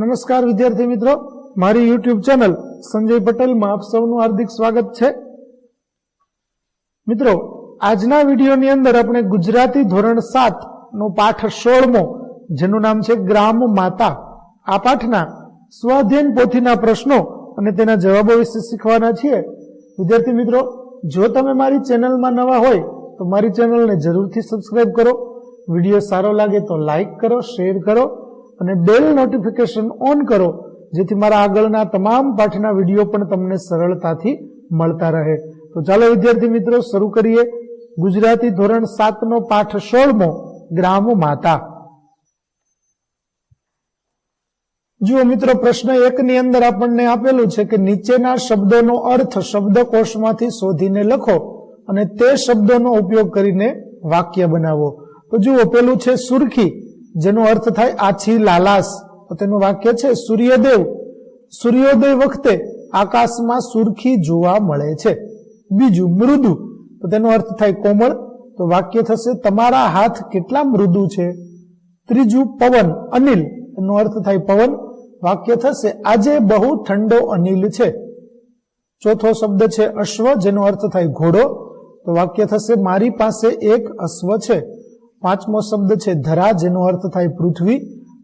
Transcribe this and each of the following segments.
નમસ્કાર વિદ્યાર્થી મિત્રો. મારી યુટ્યુબ ચેનલ સંજય પટેલમાં આપ સૌનું હાર્દિક સ્વાગત છે. મિત્રો, આજના વિડીયોની અંદર આપણે ગુજરાતી ધોરણ સાત નો પાઠ સોળમો, જેનું નામ છે ગ્રામ માતા. આ પાઠના સ્વાધ્યન પોથીના પ્રશ્નો અને તેના જવાબો વિશે શીખવાના છીએ. વિદ્યાર્થી મિત્રો, જો તમે મારી ચેનલમાં નવા હોય, તો મારી ચેનલને જરૂરથી સબસ્ક્રાઈબ કરો. વીડિયો સારો લાગે તો લાઈક કરો શેર કરો. અને બેલ નોટિફિકેશન ઓન કરો, જેથી મારા આગળના તમામ પાઠના વીડિયો પણ તમને સરળતાથી મળતા રહે. તો ચાલો વિદ્યાર્થી મિત્રો, શરૂ કરીએ. ગુજરાતી ધોરણ સાતનો પાઠ સોળમો, ગ્રામ માતા. જુઓ મિત્રો, પ્રશ્ન એક ની અંદર આપણને આપેલું છે કે નીચેના શબ્દોનો અર્થ શબ્દકોશમાંથી શોધીને લખો અને તે શબ્દોનો ઉપયોગ કરીને વાક્ય બનાવો. તો જુઓ, પેલું છે સુરખી. જેનો અર્થ થાય આછી લાલાસ તો તેનું વાક્ય છે, સૂર્યદેવ. સૂર્યોદય વખતે આકાશમાં સુરખી જોવા મળે છે. બીજું, મૃદુ. તો તેનો અર્થ થાય કોમળ. તો વાક્ય થશે, તમારા હાથ કેટલા મૃદુ છે? ત્રીજું, પવન. અનિલ. એનો અર્થ થાય પવન. વાક્ય થશે, આજે બહુ ઠંડો અનિલ છે. ચોથો શબ્દ છે, અશ્વ. જેનો અર્થ થાય ઘોડો. તો વાક્ય થશે, મારી પાસે એક અશ્વ છે. પાંચમો શબ્દ છે ધરા જેનો અર્થ થાય પૃથ્વી.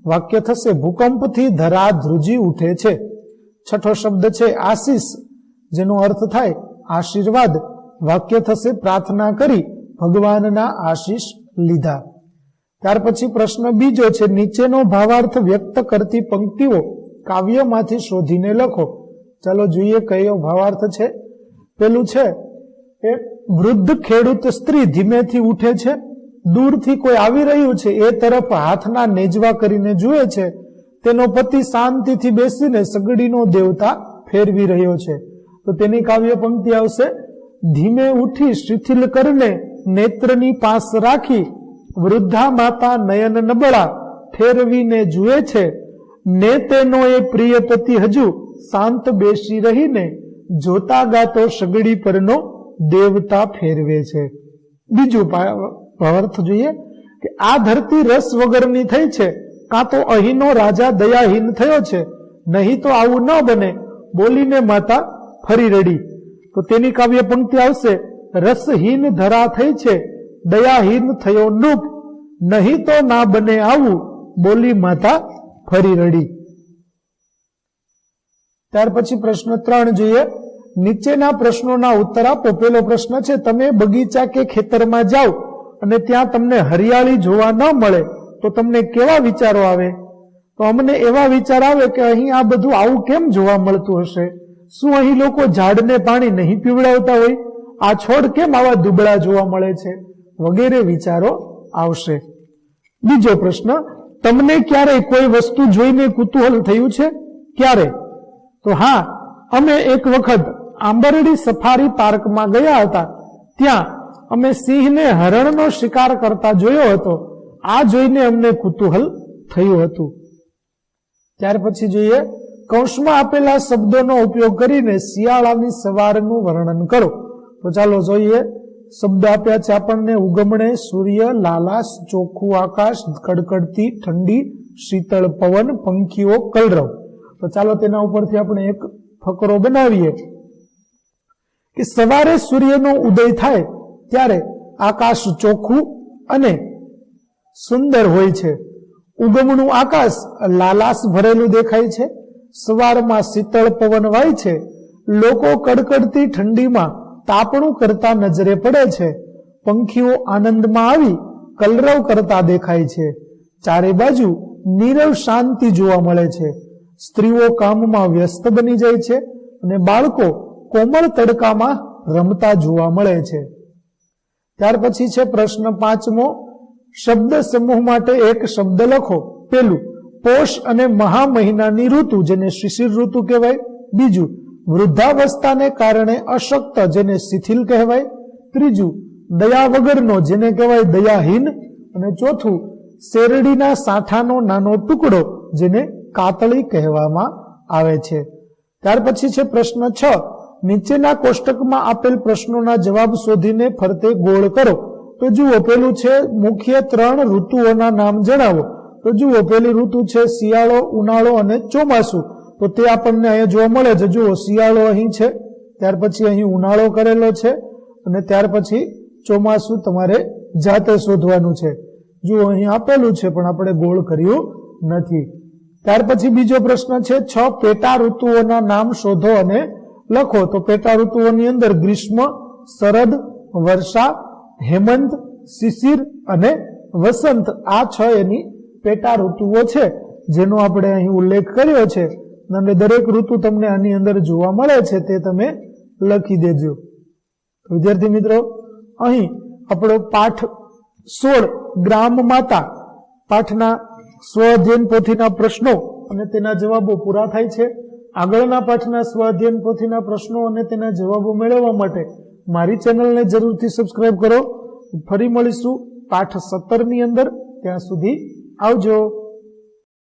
વાક્ય થશે, ભૂકંપથી ધરા ધ્રુજી ઉઠે છે. છઠ્ઠો શબ્દ છે, આશીષ, જેનો અર્થ થાય આશીર્વાદ. વાક્ય થશે, પ્રાર્થના કરી, ભગવાનના આશીષ લીધા. ત્યાર પછી પ્રશ્ન બીજો છે, નીચેનો ભાવાર્થ વ્યક્ત કરતી પંક્તિઓ કાવ્યમાંથી શોધીને લખો. ચાલો જોઈએ કયો ભાવાર્થ છે. પેલું છે, એ વૃદ્ધ ખેડૂત સ્ત્રી ધીમેથી ઉઠે છે દૂરથી કોઈ આવી રહ્યું છે, એ તરફ હાથના નેજવા કરીને જુએ છે, તેનો પતિ શાંતિથી બેસીને સગડીનો દેવતા ફેરવી રહ્યો છે. તો તેની કાવ્ય પંક્તિ આવશે, ધીમે ઉઠી શિથિલ કરને નેત્રની પાસ રાખી વૃદ્ધા માતા નયન નબળા ફેરવીને જુએ છે. ને તેનો એ પ્રિય પતિ હજુ શાંત બેસી રહીને જોતા ગાતો સગડી પરનો દેવતા ફેરવે છે. બીજું ભાવાર્થ જોઈએ કે આ ધરતી રસ વગરની થઈ છે, કાં તો અહીંનો રાજા દયાહીન થયો છે, નહીં તો આવું ન બને, બોલીને માતા ફરી રડી. તો તેની કાવ્ય પંક્તિ આવશે, રસહીન ધરા થઈ છે, દયાહીન થયો નૂપ, નહીં તો ના બને આવું, બોલી માતા ફરી રડી. ત્યાર પછી પ્રશ્ન ત્રણ જોઈએ, નીચેના પ્રશ્નોના ઉત્તર આપો. પેલો પ્રશ્ન છે, તમે બગીચા કે ખેતરમાં જાઓ? અને ત્યાં તમને હરિયાળી જોવા ન મળે, તો તમને કેવા વિચારો આવે? તો અમને એવા વિચાર આવે કે અહીં આ બધું આવું કેમ જોવા મળતું હશે? શું અહીં લોકો ઝાડને પાણી નહીં પીવડાવતા હોય? આ છોડ કેમ આવા દુબળા જોવા મળે છે? વગેરે વિચારો આવશે. બીજો પ્રશ્ન, તમને ક્યારે કોઈ વસ્તુ જોઈને કુતૂહલ થયું છે? ક્યારે? તો હા, અમે એક વખત આંબરડી સફારી પાર્કમાં ગયા હતા. ત્યાં અમે સિંહને હરણનો શિકાર કરતા જોયો હતો. આ જોઈને અમને કુતૂહલ થયું હતું. ત્યાર પછી જોઈએ, કૌંસમાં આપેલા શબ્દોનો ઉપયોગ કરીને શિયાળાની સવારનું વર્ણન કરો. તો ચાલો જોઈએ, શબ્દ આપ્યા છે આપણને ઉગમણે સૂર્ય, લાલાશ, ચોખ્ખું આકાશ, કડકડતી ઠંડી, શીતળ પવન, પંખીઓ, કલરવ. તો ચાલો તેના ઉપરથી આપણે એક ફકરો બનાવીએ કે સવારે સૂર્યનો ઉદય થાય ત્યારે આકાશ ચોખ્ખું અને સુંદર હોય છે. ઉગમનું આકાશ લાલાશ ભરેલું દેખાય છે. સવારમાં શીતળ પવન વાય છે. લોકો કડકડતી ઠંડીમાં તાપણું કરતા નજરે પડે છે. પંખીઓ આનંદમાં આવી કલરવ કરતા દેખાય છે. ચારે બાજુ નીરવ શાંતિ જોવા મળે છે. સ્ત્રીઓ કામમાં વ્યસ્ત બની જાય છે અને બાળકો કોમળ તડકામાં રમતા જોવા મળે છે. ત્યાર પછી છે પ્રશ્ન પાંચમો, શબ્દ સમૂહ માટે એક શબ્દ લખો. પેલું, પોષ અને મહા મહિનાની ઋતુ, જેને શિશિર ઋતુ કહેવાય. બીજું, વૃદ્ધાવસ્થાને કારણે અશક્ત, જેને શિથિલ કહેવાય. ત્રીજું, દયા વગરનો, જેને કહેવાય દયાહીન. અને ચોથું, શેરડીના સાંઠાનો નાનો ટુકડો, જેને કાતળી કહેવામાં આવે છે. ત્યાર પછી છે પ્રશ્ન છ નીચેના કોષ્ટકમાં આપેલ પ્રશ્નોના જવાબ શોધીને ફરતે ગોળ કરો. તો જુઓ, પેલું છે, મુખ્ય ત્રણ ઋતુઓના નામ જણાવો. તો જુઓ, પેલી ઋતુ છે, શિયાળો, ઉનાળો અને ચોમાસું. તો તે આપણને અહીંયા જોવા મળે છે. જુઓ, શિયાળો અહીં છે, ત્યાર પછી અહીં ઉનાળો કરેલો છે અને ત્યાર પછી ચોમાસું તમારે જાતે શોધવાનું છે. જુઓ, અહીં આપેલું છે, પણ આપણે ગોળ કર્યું નથી. ત્યાર પછી બીજો પ્રશ્ન છે, છ પેટા ઋતુઓના નામ શોધો અને લખો તો પેટા ઋતુઓની અંદર ગ્રીષ્મ, શરદ, વર્ષા, હેમંત, શિશિર અને વસંત આ છ એની પેટા ઋતુઓ છે, જેનો આપણે અહીં ઉલ્લેખ કર્યો છે. અને દરેક ઋતુ તમને આની અંદર જોવા મળે છે તે તમે લખી દેજો. વિદ્યાર્થી મિત્રો, અહીં આપણો પાઠ સોળ ગ્રામ માતા. પાઠના સ્વજૈન પોથીના પ્રશ્નો અને તેના જવાબો પૂરા થાય છે. આગળના પાઠના સ્વાધ્યન પોથીના પ્રશ્નો અને તેના જવાબો મેળવવા માટે મારી ચેનલને જરૂરથી સબસ્ક્રાઇબ કરો. ફરી મળીશું પાઠ સત્તરની અંદર. ત્યાં સુધી આવજો.